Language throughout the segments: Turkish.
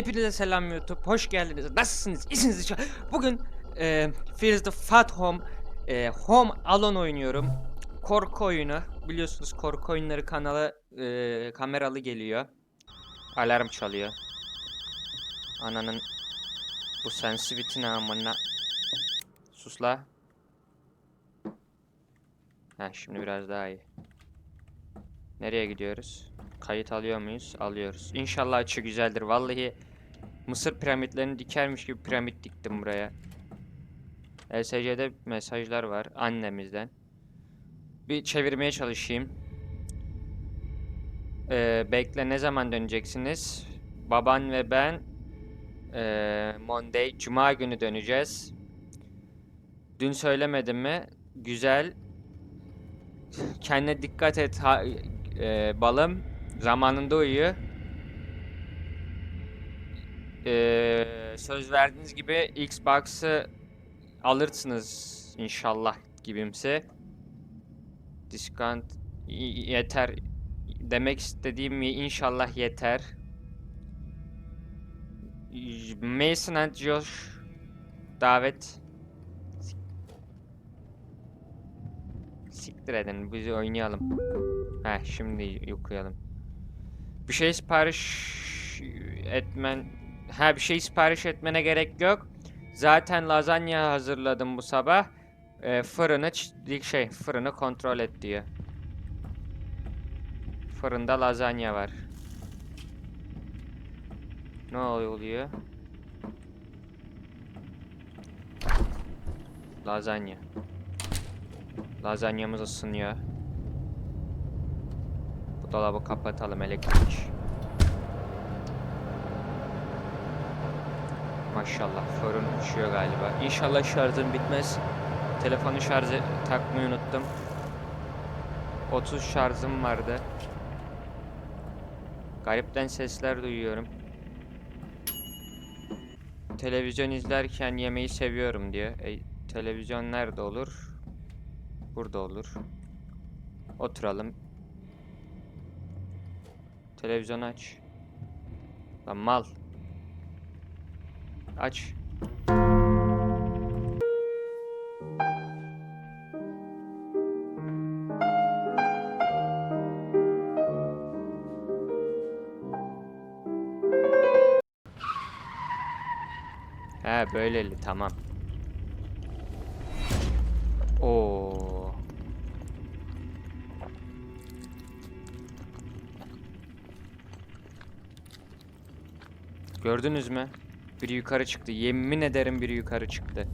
Hepinize selam YouTube. Hoş geldiniz. Nasılsınız? İyisiniz inşallah. Bugün e, Fears the Fat Home e, Home Alone oynuyorum. Korku oyunu. Biliyorsunuz korku oyunları kanalı e, kameralı geliyor. Alarm çalıyor. Ananın bu sensitivity ne amına. Sus la. Heh şimdi biraz daha iyi. Nereye gidiyoruz? Kayıt alıyor muyuz? Alıyoruz. İnşallah açı güzeldir. Vallahi Mısır piramitlerini dikermiş gibi piramit diktim buraya. LSC'de mesajlar var annemizden. Bir çevirmeye çalışayım. Ee, bekle ne zaman döneceksiniz? Baban ve ben ee, Monday, Cuma günü döneceğiz. Dün söylemedim mi? Güzel. Kendine dikkat et ha- ee, balım. Zamanında uyu. Ee, söz verdiğiniz gibi Xbox'ı alırsınız inşallah gibimse. Discount y- yeter. Demek istediğim inşallah yeter. Mason and Josh davet. Siktir edin biz oynayalım. Heh şimdi okuyalım. Bir şey sipariş etmen ha bir şey sipariş etmene gerek yok. Zaten lazanya hazırladım bu sabah. Ee, fırını şey fırını kontrol et diyor. Fırında lazanya var. Ne oluyor? Lazanya. Lazanyamız ısınıyor. Bu dolabı kapatalım elektrik. Maşallah fırın uçuyor galiba. İnşallah şarjım bitmez. Telefonu şarjı takmayı unuttum. 30 şarjım vardı. Garipten sesler duyuyorum. Televizyon izlerken yemeği seviyorum diyor. E, televizyon nerede olur? Burada olur. Oturalım. Televizyon aç. Lan mal. Aç. He böyleli tamam. Oo. Gördünüz mü? Biri yukarı çıktı. Yemin ederim biri yukarı çıktı.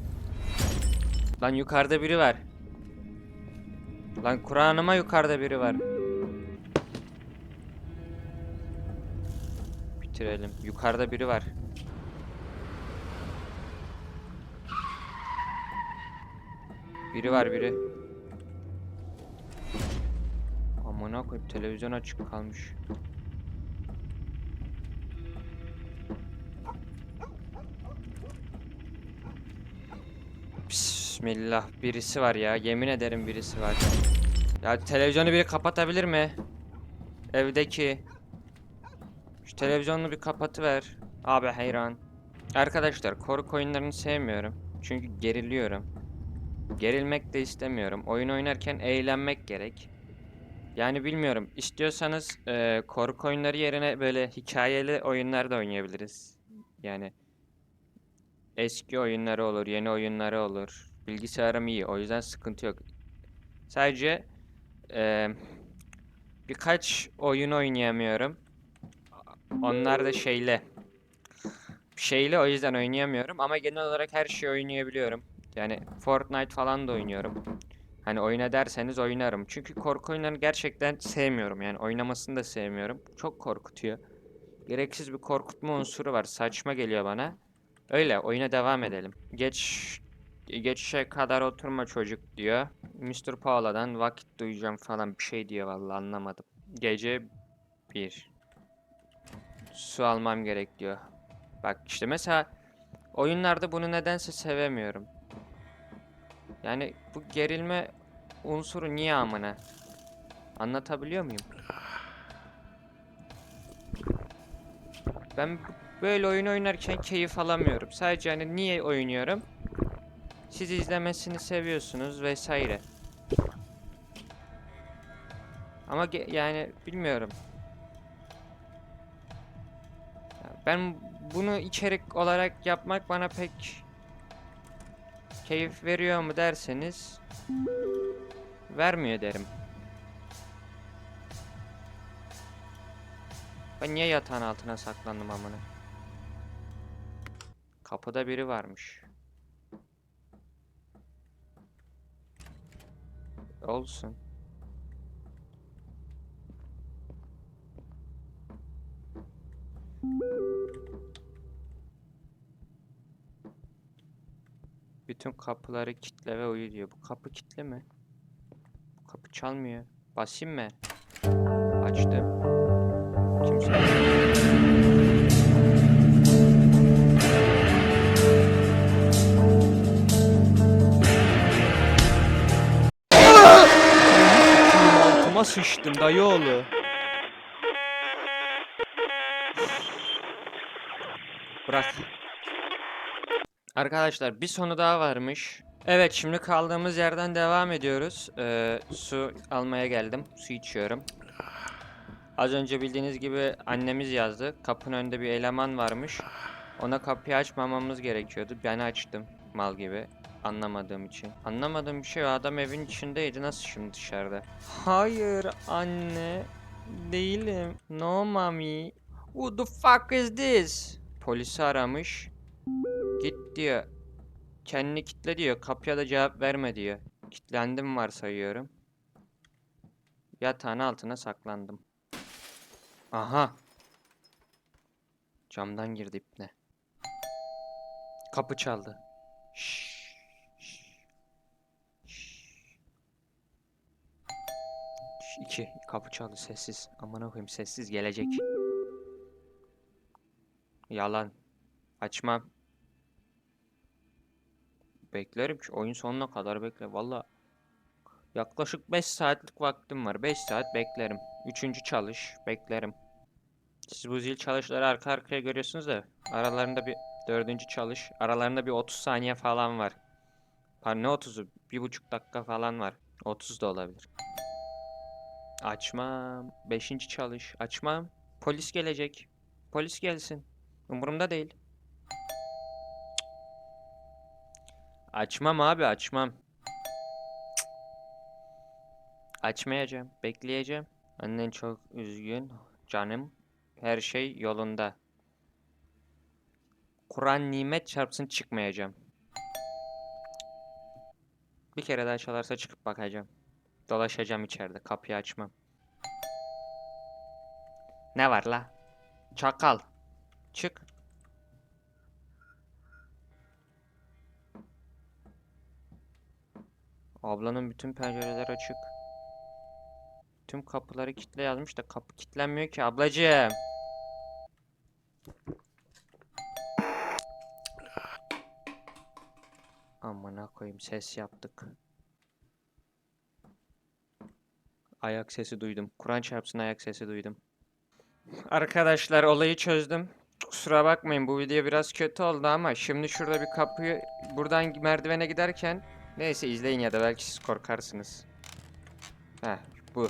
Lan yukarıda biri var. Lan Kur'an'ıma yukarıda biri var. Bitirelim. Yukarıda biri var. Biri var biri. Amına koyayım televizyon açık kalmış. Bismillah birisi var ya yemin ederim birisi var. Ya televizyonu biri kapatabilir mi? Evdeki. Şu televizyonu bir kapatıver. Abi hayran. Arkadaşlar korku oyunlarını sevmiyorum. Çünkü geriliyorum. Gerilmek de istemiyorum. Oyun oynarken eğlenmek gerek. Yani bilmiyorum. İstiyorsanız e, korku oyunları yerine böyle hikayeli oyunlar da oynayabiliriz. Yani eski oyunları olur, yeni oyunları olur. Bilgisayarım iyi, o yüzden sıkıntı yok. Sadece e, birkaç oyun oynayamıyorum. Onlar da şeyle. Şeyle o yüzden oynayamıyorum ama genel olarak her şeyi oynayabiliyorum. Yani Fortnite falan da oynuyorum. Hani oyna derseniz oynarım. Çünkü korku oyunlarını gerçekten sevmiyorum. Yani oynamasını da sevmiyorum. Çok korkutuyor. Gereksiz bir korkutma unsuru var. Saçma geliyor bana. Öyle oyuna devam edelim. Geç geçişe kadar oturma çocuk diyor. Mr. Paula'dan vakit duyacağım falan bir şey diyor vallahi anlamadım. Gece 1. Su almam gerek diyor. Bak işte mesela oyunlarda bunu nedense sevemiyorum. Yani bu gerilme unsuru niye amına? Anlatabiliyor muyum? Ben Böyle oyun oynarken keyif alamıyorum. Sadece hani niye oynuyorum? Siz izlemesini seviyorsunuz vesaire. Ama yani bilmiyorum. Ben bunu içerik olarak yapmak bana pek keyif veriyor mu derseniz vermiyor derim. Ben niye yatağın altına saklandım amına? Kapıda biri varmış. Olsun. Bütün kapıları kitle ve uyu diyor. Bu kapı kitle mi? Bu kapı çalmıyor. Basayım mı? Açtım. Kimse Altıma sıçtım dayıoğlu. Bırak. Arkadaşlar bir sonu daha varmış. Evet şimdi kaldığımız yerden devam ediyoruz. Ee, su almaya geldim. Su içiyorum. Az önce bildiğiniz gibi annemiz yazdı. Kapının önünde bir eleman varmış. Ona kapıyı açmamamız gerekiyordu. Ben açtım mal gibi. Anlamadığım için. Anlamadığım bir şey adam evin içindeydi. Nasıl şimdi dışarıda? Hayır anne. Değilim. No mommy. Who the fuck is this? Polisi aramış. Git diyor. Kendini kitle diyor. Kapıya da cevap verme diyor. Kitlendim varsayıyorum. Yatağın altına saklandım. Aha. Camdan girdi ipne. Kapı çaldı. İki. Kapı çaldı sessiz. Amına koyayım sessiz gelecek. Yalan. Açmam. Beklerim ki oyun sonuna kadar bekle. Valla yaklaşık 5 saatlik vaktim var. 5 saat beklerim. Üçüncü çalış beklerim. Siz bu zil çalışları arka arkaya görüyorsunuz da aralarında bir dördüncü çalış. Aralarında bir 30 saniye falan var. Pardon ne 30'u? Bir buçuk dakika falan var. 30 da olabilir. Açmam. Beşinci çalış. Açmam. Polis gelecek. Polis gelsin. Umurumda değil. Açmam abi açmam. Açmayacağım. Bekleyeceğim. Annen çok üzgün. Canım. Her şey yolunda. Kur'an nimet çarpsın çıkmayacağım. Bir kere daha çalarsa çıkıp bakacağım. Dolaşacağım içeride. Kapıyı açmam. Ne var la? Çakal. Çık. Ablanın bütün pencereler açık. Tüm kapıları kitle yazmış da kapı kilitlenmiyor ki ablacığım. Amına koyayım ses yaptık. Ayak sesi duydum. Kur'an çarpsın ayak sesi duydum. Arkadaşlar olayı çözdüm. Kusura bakmayın bu video biraz kötü oldu ama şimdi şurada bir kapıyı buradan merdivene giderken neyse izleyin ya da belki siz korkarsınız. Heh bu.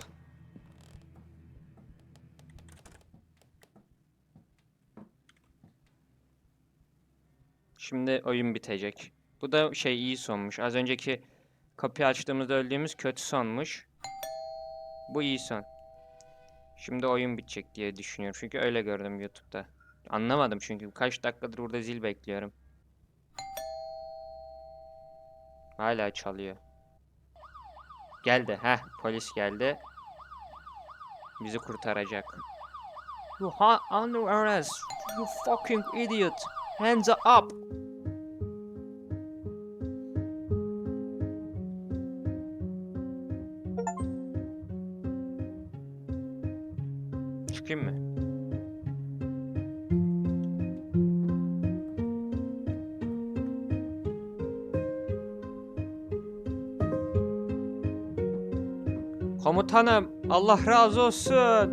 Şimdi oyun bitecek. Bu da şey iyi sonmuş. Az önceki kapıyı açtığımızda öldüğümüz kötü sonmuş. Bu iyi son. Şimdi oyun bitecek diye düşünüyorum. Çünkü öyle gördüm YouTube'da. Anlamadım çünkü kaç dakikadır burada zil bekliyorum. Hala çalıyor. Geldi. Heh, polis geldi. Bizi kurtaracak. You ha under arrest. You fucking idiot. Hands up. Komutanım, Allah razı olsun.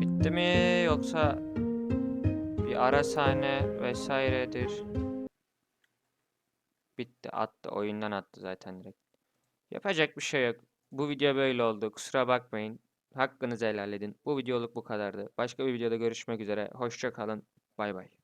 Bitti mi yoksa bir ara sahne vesairedir. Bitti attı oyundan attı zaten direkt. Yapacak bir şey yok. Bu video böyle oldu. Kusura bakmayın. Hakkınızı helal edin. Bu videoluk bu kadardı. Başka bir videoda görüşmek üzere. Hoşça kalın. Bay bay.